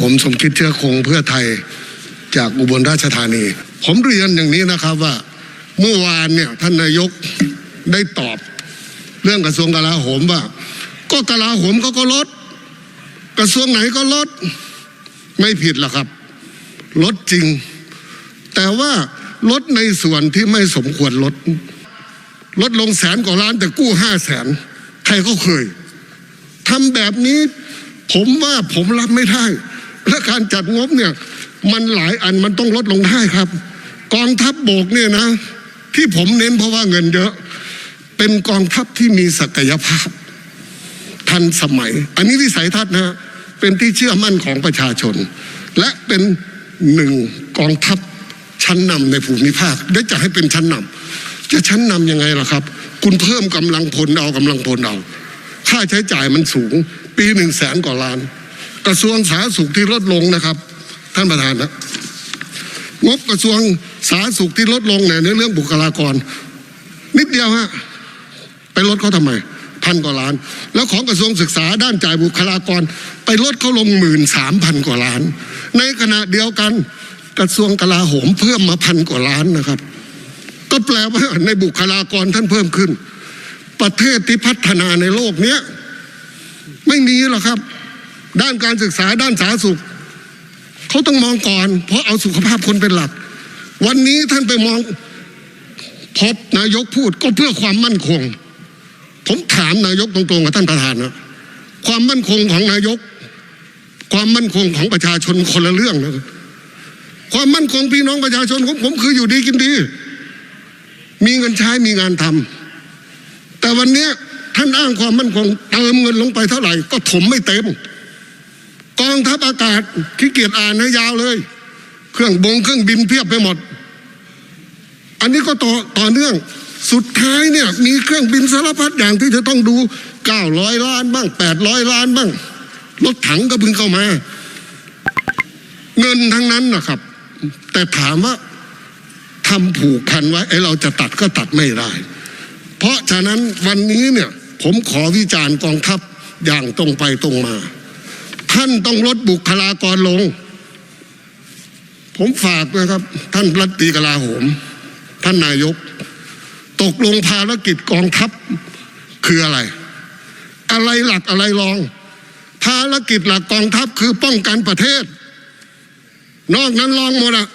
ผมสมคิดเชื้อคงเพื่อไทยจากอุบลราชธานี ผมเรียนอย่างนี้นะครับว่าเมื่อวานเนี่ยท่านนายกได้ตอบเรื่องกระทรวงกลาโหมว่า ก็กลาโหมเขาก็ลด กระทรวงไหนก็ลด ไม่ผิดหรอกครับ ลดจริง แต่ว่าลดในส่วนที่ไม่สมควรลด ลดลงแสนกว่าล้านแต่กู้ห้าแสนใครก็เคยทำแบบนี้ ผมว่าผมรับไม่ได้ และการจัดงบเนี่ย มันหลายอันมันต้องลดลงได้ครับ กองทัพบบกเนี่ยนะ ที่ผมเน้นเพราะว่าเงินเยอะ เป็นกองทัพที่มีศักยภาพ ทันสมัย อันนี้วิสัยทัศน์นะเป็นที่เชื่อมั่นของประชาชน และเป็นหนึ่งกองทัพชั้นนำในภูมิภาคได้จะให้เป็นชั้นนำจะชั้นนำยังไงล่ะครับ คุณเพิ่มกำลังพลเอากำลังพลเอาค่าใช้จ่ายมันสูง ปีหนึ่งแสนกว่าล้าน กระทรวงสาธารณสุขที่ลดลงนะครับ ท่านประธานนะงบกระทรวงสาธารณสุขที่ลดลงเนี่ยในเรื่องบุคลากร นิดเดียวฮะไปลดเขาทำไมพันกว่าล้าน แล้วของกระทรวงศึกษาด้านจ่ายบุคลากร ไปลดเขาลงหมื่นสามพันกว่าล้าน ในขณะเดียวกันกระทรวงกลาโหมเพิ่มมาพันกว่าล้านนะครับ ก็แปลว่าในบุคลากรท่านเพิ่มขึ้น ประเทศที่พัฒนาในโลกเนี้ย ไม่มีหรอกครับ ด้านการศึกษาด้านสาธารณสุขเขาต้องมองก่อน เพราะเอาสุขภาพคนเป็นหลัก วันนี้ท่านไปมองพบนายกพูดก็เพื่อความมั่นคง ผมถามนายกตรงๆกับท่านประธานนะความมั่นคงของนายก ความมั่นคงของประชาชนคนละเรื่องนะความมั่นคงพี่น้องประชาชนของผมคืออยู่ดีกินดี มีเงินใช้มีงานทำแต่วันเนี้ย ท่านอ้างความมั่นคงเติมเงินลงไปเท่าไหร่ ก็ถมไม่เต็ม กองทัพอากาศขี้เกียจอ่านให้ยาวเลย เครื่องบงเครื่องบินเพียบไปหมด อันนี้ก็ต่อต่อเนื่องสุดท้ายเนี่ยมีเครื่องบินสารพัดอย่างที่จะต้องดู 900 ล้านบ้าง 800 ล้านบ้าง รถถังก็เพิ่งเข้ามา เงินทั้งนั้นนะครับ แต่ถามว่าทำผูกพันไว้ไอ้เราจะตัดก็ตัดไม่ได้ เพราะฉะนั้นวันนี้เนี่ย ผมขอวิจารณ์กองทัพอย่างตรงไปตรงมา ท่านต้องลดบุคลากรลง ผมฝากนะครับ ท่านรัฐตีกลาโหม ท่านนายก ตกลงภารกิจกองทัพคืออะไร อะไรหลักอะไรรอง ภารกิจหลักกองทัพคือป้องกันประเทศ นอกนั้นรองหมดอะ